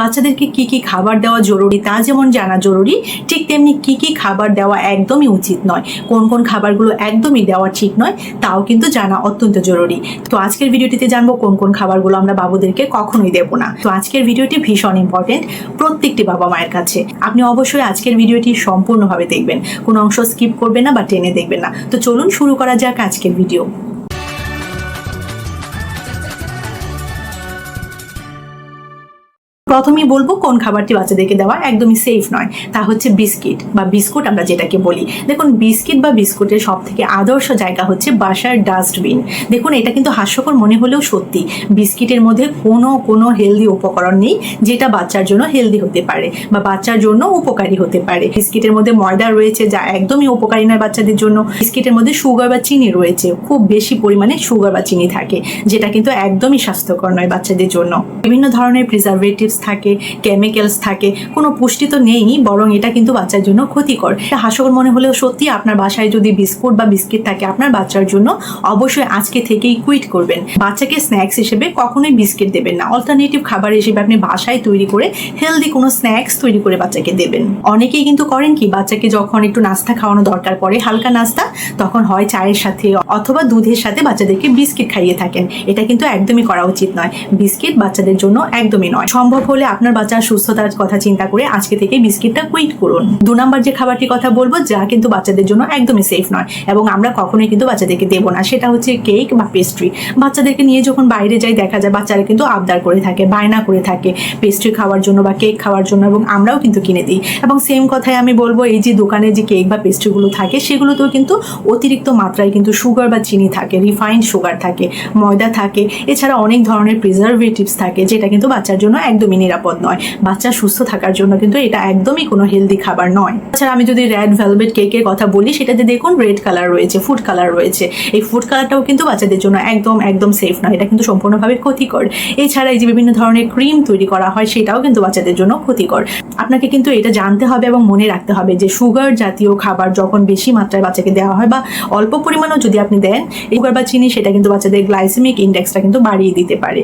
বাচ্চাদেরকে কি কি খাবার দেওয়া জরুরি তা যেমন জানা জরুরি, ঠিক তেমনি কি কি খাবার দেওয়া একদমই উচিত নয়। কোন কোন খাবারগুলো একদমই দেওয়া ঠিক নয়, তাও কিন্তু জানা অত্যন্ত জরুরি। তো আজকের ভিডিওটিতে জানব কোন কোন খাবারগুলো আমরা বাবুদেরকে কখনোই দেবো না। তো আজকের ভিডিওটি ভীষণ ইম্পর্টেন্ট প্রত্যেকটি বাবা মায়ের কাছে। আপনি অবশ্যই আজকের ভিডিওটি সম্পূর্ণভাবে দেখবেন। কোনো অংশ স্কিপ করবেন না বা টেনে দেখবেন না। তো চলুন শুরু করা যাক আজকের ভিডিও প্রথমেই বলব কোন খাবারটি বাচ্চাদেরকে দেওয়া একদমই সেফ নয়। তা হচ্ছে বিস্কিট বা বিস্কুট আমরা যেটাকে বলি। দেখুন, বিস্কিট বা বিস্কুটের সব থেকে আদর্শ জায়গা হচ্ছে বাসার ডাস্টবিন। দেখুন, এটা কিন্তু হাস্যকর মনে হলেও সত্যি। বিস্কিটের মধ্যে কোনো কোনো হেলদি উপকরণ নেই, যেটা বাচ্চার জন্য হেলদি হতে পারে বা বাচ্চার জন্য উপকারী হতে পারে। বিস্কিটের মধ্যে ময়দা রয়েছে, যা একদমই উপকারী নয় বাচ্চাদের জন্য। বিস্কিটের মধ্যে সুগার বা চিনি রয়েছে, খুব বেশি পরিমাণে সুগার বা চিনি থাকে, যেটা কিন্তু একদমই স্বাস্থ্যকর নয় বাচ্চাদের জন্য। বিভিন্ন ধরনের প্রিজারভেটিভস থাকে কেমিক্যালস থাকে, কোনো পুষ্টি তো নেই, বরং এটা কিন্তু বাচ্চার জন্য ক্ষতিকর। হাস্যকর মনে হলেও সত্যি আপনার বাসায় যদি বিস্কুট বা বিস্কিট থাকে, আপনার বাচ্চার জন্য অবশ্যই আজকে থেকেই কুইট করবেন। বাচ্চাকে স্ন্যাক্স হিসেবে কখনোই বিস্কিট দেবেন না। অল্টারনেটিভ খাবার হিসেবে আপনি বাসায় তৈরি করে হেলদি কোনো স্ন্যাক্স তৈরি করে বাচ্চাকে দেবেন। অনেকেই কিন্তু করেন কি, বাচ্চাকে যখন একটু নাস্তা খাওয়ানো দরকার পড়ে, হালকা নাস্তা, তখন হয় চায়ের সাথে অথবা দুধের সাথে বাচ্চাদেরকে বিস্কিট খাইয়ে থাকেন। এটা কিন্তু একদমই করা উচিত নয়। বিস্কিট বাচ্চাদের জন্য একদমই নয়। সম্ভব হলে আপনার বাচ্চার সুস্থতার কথা চিন্তা করে আজকে থেকে বিস্কিটটা কুইট করুন। দু নম্বর যে খাবারটির কথা বলব, যা কিন্তু বাচ্চাদের জন্য একদমই সেফ নয় এবং আমরা কখনোই কিন্তু বাচ্চাদেরকে দেবো না। সেটা হচ্ছে কেক বা পেস্ট্রি বাচ্চাদেরকে নিয়ে যখন বাইরে যাই, দেখা যায় বাচ্চারা কিন্তু আবদার করে থাকে, বায়না করে থাকে পেস্ট্রি খাওয়ার জন্য বা কেক খাওয়ার জন্য এবং আমরাও কিন্তু কিনে দিই। এবং সেম কথাই আমি বলব, এই যে দোকানে যে কেক বা পেস্ট্রিগুলো থাকে, সেগুলোতেও কিন্তু অতিরিক্ত মাত্রায় কিন্তু সুগার বা চিনি থাকে রিফাইন্ড সুগার থাকে, ময়দা থাকে। এছাড়া অনেক ধরনের প্রিজারভেটিভস থাকে, যেটা কিন্তু বাচ্চার জন্য একদমই নিরাপদ নয়। বাচ্চা সুস্থ থাকার জন্য কিন্তু এটা একদমই কোনো হেলদি খাবার নয়। তাছাড়া আমি যদি রেড ভেলভেট কেকের কথা বলি, সেটাতে দেখুন রেড কালার রয়েছে ফুড কালার রয়েছে। এই ফুড কালারটাও কিন্তু বাচ্চাদের জন্য একদম একদম সেফ নয়। এটা কিন্তু সম্পূর্ণভাবে ক্ষতিকর। এছাড়া এই যে বিভিন্ন ধরনের ক্রিম তৈরি করা হয়, সেটাও কিন্তু বাচ্চাদের জন্য ক্ষতিকর। আপনাকে কিন্তু এটা জানতে হবে এবং মনে রাখতে হবে যে সুগার জাতীয় খাবার যখন বেশি মাত্রায় বাচ্চাকে দেওয়া হয় বা অল্প পরিমাণও যদি আপনি দেন সুগার বা চিনি, সেটা কিন্তু বাচ্চাদের গ্লাইসেমিক ইন্ডেক্সটা কিন্তু বাড়িয়ে দিতে পারে।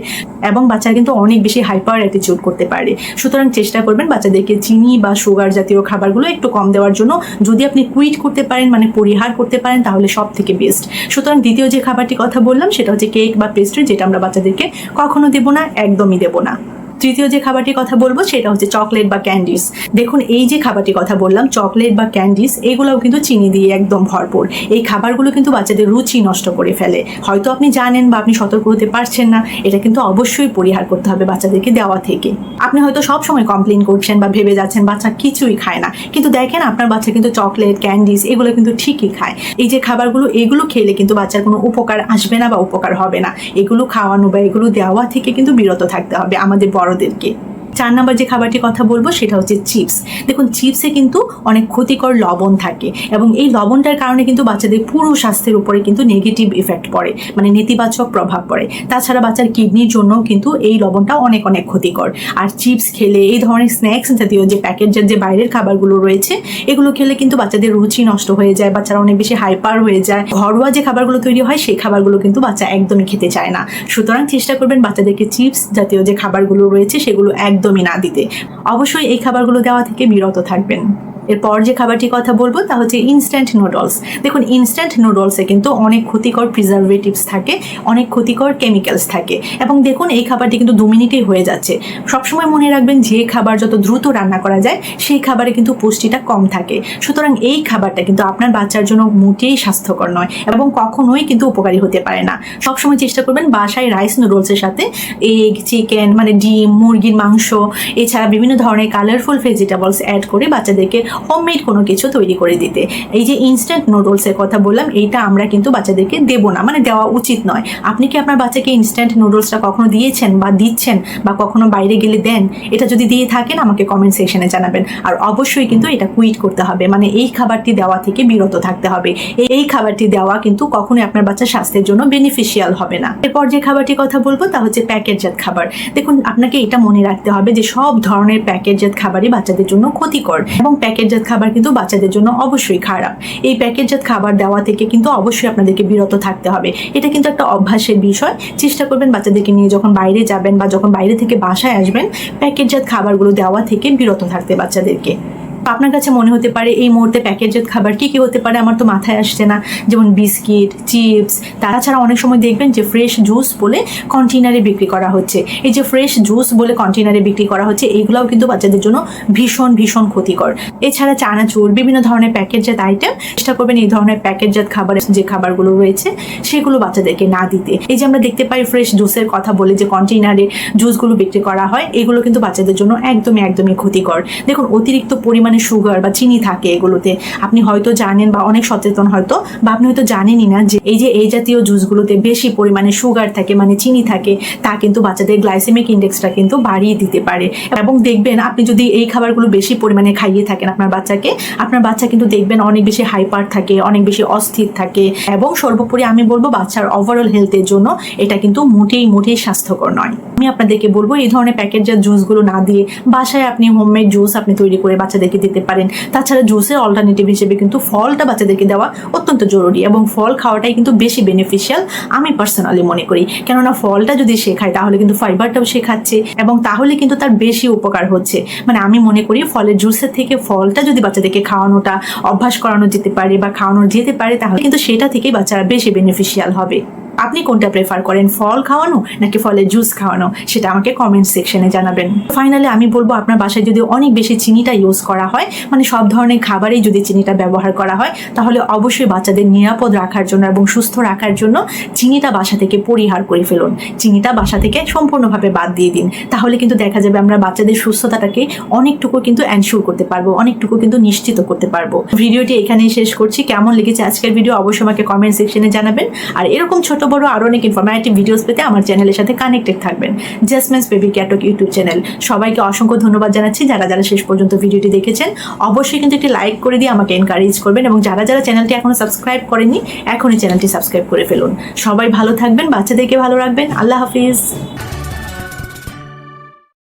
এবং বাচ্চারা কিন্তু অনেক বেশি হাইপার অ্যাটিটিউড করতে পারে। সুতরাং চেষ্টা করবেন বাচ্চাদেরকে চিনি বা সুগার জাতীয় খাবারগুলো একটু কম দেওয়ার জন্য। যদি আপনি কুইট করতে পারেন মানে পরিহার করতে পারেন, তাহলে সব থেকে বেস্ট সুতরাং দ্বিতীয় যে খাবারটি কথা বললাম, সেটা হচ্ছে কেক বা পেস্ট্রি যেটা আমরা বাচ্চাদেরকে কখনো দেবো না, একদমই দেবো না। তৃতীয় যে খাবারটির কথা বলব সেটা হচ্ছে চকলেট বা ক্যান্ডিস দেখুন, এই যে খাবারটির কথা বললাম চকলেট বা ক্যান্ডিস এগুলোও কিন্তু চিনি দিয়ে একদম ভরপুর। এই খাবারগুলো কিন্তু বাচ্চাদের রুচি নষ্ট করে ফেলে। হয়তো আপনি জানেন বা আপনি সতর্ক হতে পারছেন না, এটা কিন্তু অবশ্যই পরিহার করতে হবে বাচ্চাদেরকে দেওয়া থেকে। আপনি হয়তো সব সময় কমপ্লেন করছেন বা ভেবে যাচ্ছেন, বাচ্চা কিছুই খায় না। কিন্তু দেখেন, আপনার বাচ্চা কিন্তু চকলেট ক্যান্ডিস এগুলো কিন্তু ঠিকই খায়। এই যে খাবারগুলো, এগুলো খেলে কিন্তু বাচ্চার কোনো উপকার আসবে না বা উপকার হবে না। এগুলো খাওয়ানো বা এগুলো দেওয়া থেকে কিন্তু বিরত থাকতে হবে। আমাদের বড়দেরকে। চার নাম্বার যে খাবারটির কথা বলব, সেটা হচ্ছে চিপস। দেখুন, চিপসে কিন্তু অনেক ক্ষতিকর লবণ থাকে এবং এই লবণটার কারণে কিন্তু বাচ্চাদের পুরো স্বাস্থ্যের উপরে কিন্তু নেগেটিভ ইফেক্ট পড়ে মানে নেতিবাচক প্রভাব পড়ে। তাছাড়া বাচ্চার কিডনির জন্য কিন্তু এই লবণটা অনেক অনেক ক্ষতিকর। আর চিপস খেলে এই ধরনের স্ন্যাক্স জাতীয় যে প্যাকেটের যে বাইরের খাবারগুলো রয়েছে, এগুলো খেলে কিন্তু বাচ্চাদের রুচি নষ্ট হয়ে যায়, বাচ্চারা অনেক বেশি হাইপার হয়ে যায়। ঘরোয়া যে খাবারগুলো তৈরি হয়, সেই খাবারগুলো কিন্তু বাচ্চা একদমই খেতে চায় না। সুতরাং চেষ্টা করবেন বাচ্চাদেরকে চিপস জাতীয় যে খাবারগুলো রয়েছে, সেগুলো একদমই না দিতে। অবশ্যই এই খাবারগুলো দেওয়া থেকে বিরত থাকবেন। এরপর যে খাবারটির কথা বলব তা হচ্ছে ইনস্ট্যান্ট নুডলস দেখুন ইনস্ট্যান্ট নুডলসে কিন্তু অনেক ক্ষতিকর প্রিজারভেটিভস থাকে, অনেক ক্ষতিকর কেমিক্যালস থাকে। এবং দেখুন, এই খাবারটি কিন্তু দু মিনিটেই হয়ে যাচ্ছে। সবসময় মনে রাখবেন, যে খাবার যত দ্রুত রান্না করা যায়, সেই খাবারে কিন্তু পুষ্টিটা কম থাকে। সুতরাং এই খাবারটা কিন্তু আপনার বাচ্চার জন্য মোটেই স্বাস্থ্যকর নয় এবং কখনোই কিন্তু উপকারী হতে পারে না। সবসময় চেষ্টা করবেন বাসায় রাইস নুডলসের সাথে এগ চিকেন মানে ডিম, মুরগির মাংস, এছাড়া বিভিন্ন ধরনের কালারফুল ভেজিটেবলস অ্যাড করে বাচ্চাদেরকে হোমমেড কোনো কিছু তৈরি করে দিতে। এই যে ইনস্ট্যান্ট নুডলসের কথা বললাম, এইটা আমরা কিন্তু বাচ্চাদেরকে দেবো না মানে দেওয়া উচিত নয়। আপনি কি আপনার বাচ্চাকে ইনস্ট্যান্ট নুডলসটা কখনো দিয়েছেন বা দিচ্ছেন বা কখনো বাইরে গেলে দেন? এটা যদি দিয়ে থাকেন, আমাকে কমেন্ট সেকশনে জানাবেন। আর অবশ্যই কিন্তু এটা কুইট করতে হবে মানে এই খাবারটি দেওয়া থেকে বিরত থাকতে হবে। এই খাবারটি দেওয়া কিন্তু কখনোই আপনার বাচ্চার স্বাস্থ্যের জন্য বেনিফিশিয়াল হবে না। এরপর যে খাবারটির কথা বলব, তা হচ্ছে প্যাকেটজাত খাবার। দেখুন, আপনাকে এটা মনে রাখতে হবে যে সব ধরনের প্যাকেটজাত খাবারই বাচ্চাদের জন্য ক্ষতিকর। এবং প্যাকেট প্যাকেটজাত খাবার কিন্তু বাচ্চাদের জন্য অবশ্যই খারাপ। এই প্যাকেটজাত খাবার দেওয়া থেকে কিন্তু অবশ্যই আপনাদেরকে বিরত থাকতে হবে। এটা কিন্তু একটা অভ্যাসের বিষয়। চেষ্টা করবেন বাচ্চাদেরকে নিয়ে যখন বাইরে যাবেন বা যখন বাইরে থেকে বাসায় আসবেন, প্যাকেটজাত খাবারগুলো দেওয়া থেকে বিরত থাকতে বাচ্চাদেরকে। আপনার কাছে মনে হতে পারে এই মুহূর্তে প্যাকেটজাত খাবার কি কি হতে পারে? আমার তো মাথায় আসছে না। যেমন বিস্কিট, চিপস, তাছাড়া অনেক সময় দেখবেন যে ফ্রেশ জুস বলে কন্টেনারে বিক্রি করা হচ্ছে। এই যে ফ্রেশ জুস বলে কন্টেনারে বিক্রি করা হচ্ছে, এইগুলোও কিন্তু বাচ্চাদের জন্য ভীষণ ভীষণ ক্ষতিকর। এছাড়া চানাচুর, বিভিন্ন ধরনের প্যাকেটজাত আইটেম চেষ্টা করবেন এই ধরনের প্যাকেটজাত খাবারের যে খাবারগুলো রয়েছে, সেগুলো বাচ্চাদেরকে না দিতে। এই যে আমরা দেখতে পাই ফ্রেশ জুসের কথা বলে যে কন্টেনারে জুসগুলো বিক্রি করা হয়, এগুলো কিন্তু বাচ্চাদের জন্য একদমই একদমই ক্ষতিকর। দেখুন, অতিরিক্ত পরিমাণে সুগার বা চিনি থাকে এগুলোতে, আপনি হয়তো জানেন বা অনেক সচেতন হয়তো, বা আপনি হয়তো জানেনই না যে এই যে এই জাতীয় জুসগুলোতে বেশি পরিমাণে সুগার থাকে মানে চিনি থাকে, তা কিন্তু বাচ্চাদের গ্লাইসেমিক ইন্ডেক্সটা কিন্তু বাড়িয়ে দিতে পারে। এবং দেখবেন আপনি যদি এই খাবারগুলো বেশি পরিমাণে খাইয়ে থাকেন আপনার বাচ্চাকে, আপনার বাচ্চা কিন্তু দেখবেন অনেক বেশি হাইপার থাকে, অনেক বেশি অস্থির থাকে। এবং সর্বোপরি আমি বলব বাচ্চার ওভারঅল হেলথের জন্য এটা কিন্তু মোটেই মোটেই স্বাস্থ্যকর নয়। আমি আপনাদেরকে বলব এই ধরনের প্যাকেটজাত জুসগুলো না দিয়ে বাসায় আপনি হোমমেড জুস আপনি তৈরি করে বাচ্চাদেরকে দিতে পারেন। তাছাড়া জুসের অল্টারনেটিভ হিসেবে কিন্তু ফলটা বাচ্চাদেরকে দেওয়া অত্যন্ত জরুরি এবং ফল খাওয়াটাই কিন্তু বেশি বেনিফিশিয়াল আমি পার্সোনালি মনে করি। কেননা ফলটা যদি সে খায়, তাহলে কিন্তু ফাইবারটাও সে খাচ্ছে এবং তাহলে কিন্তু তার বেশি উপকার হচ্ছে। মানে আমি মনে করি ফলের জুসের থেকে ফলটা যদি বাচ্চাদেরকে খাওয়ানোটা, অভ্যাস করানো যেতে পারে বা খাওয়ানো যেতে পারে, তাহলে কিন্তু সেটা থেকেই বাচ্চারা বেশি বেনিফিশিয়াল হবে। আপনি কোনটা প্রেফার করেন, ফল খাওয়ানো নাকি ফলের জুস খাওয়ানো? সেটা আমাকে কমেন্ট সেকশনে জানাবেন। ফাইনালি আমি বলব আপনার বাসায় যদি অনেক বেশি চিনিটা ইউজ করা হয় মানে সব ধরনের খাবারেই যদি চিনিটা ব্যবহার করা হয়, তাহলে অবশ্যই বাচ্চাদের নিরাপদ রাখার জন্য এবং সুস্থ রাখার জন্য চিনিটা বাসা থেকে পরিহার করে ফেলুন। চিনিটা বাসা থেকে সম্পূর্ণভাবে বাদ দিয়ে দিন। তাহলে কিন্তু দেখা যাবে আমরা বাচ্চাদের সুস্থতাটাকে অনেকটুকু কিন্তু অ্যানশিওর করতে পারব, অনেকটুকু কিন্তু নিশ্চিত করতে পারব। ভিডিওটি এখানেই শেষ করছি। কেমন লেগেছে আজকের ভিডিও অবশ্যই আমাকে কমেন্ট সেকশনে জানাবেন। আর এরকম ছোট বড় আরও অনেক ইনফরমেটিভ ভিডিওস পেতে আমার চ্যানেলের সাথে কানেক্টেড থাকবেন। জাসমেন্স বেবি ক্যাটক ইউটিউব চ্যানেল সবাইকে অসংখ্য ধন্যবাদ জানাচ্ছি যারা যারা শেষ পর্যন্ত ভিডিওটি দেখেছেন। অবশ্যই কিন্তু একটি লাইক করে দিয়ে আমাকে এনকারেজ করবেন এবং যারা যারা চ্যানেলটি এখনও সাবস্ক্রাইব করেনি এখনই চ্যানেলটি সাবস্ক্রাইব করে ফেলুন। সবাই ভালো থাকবেন, বাচ্চাদেরকে ভালো রাখবেন। আল্লাহ হাফিজ।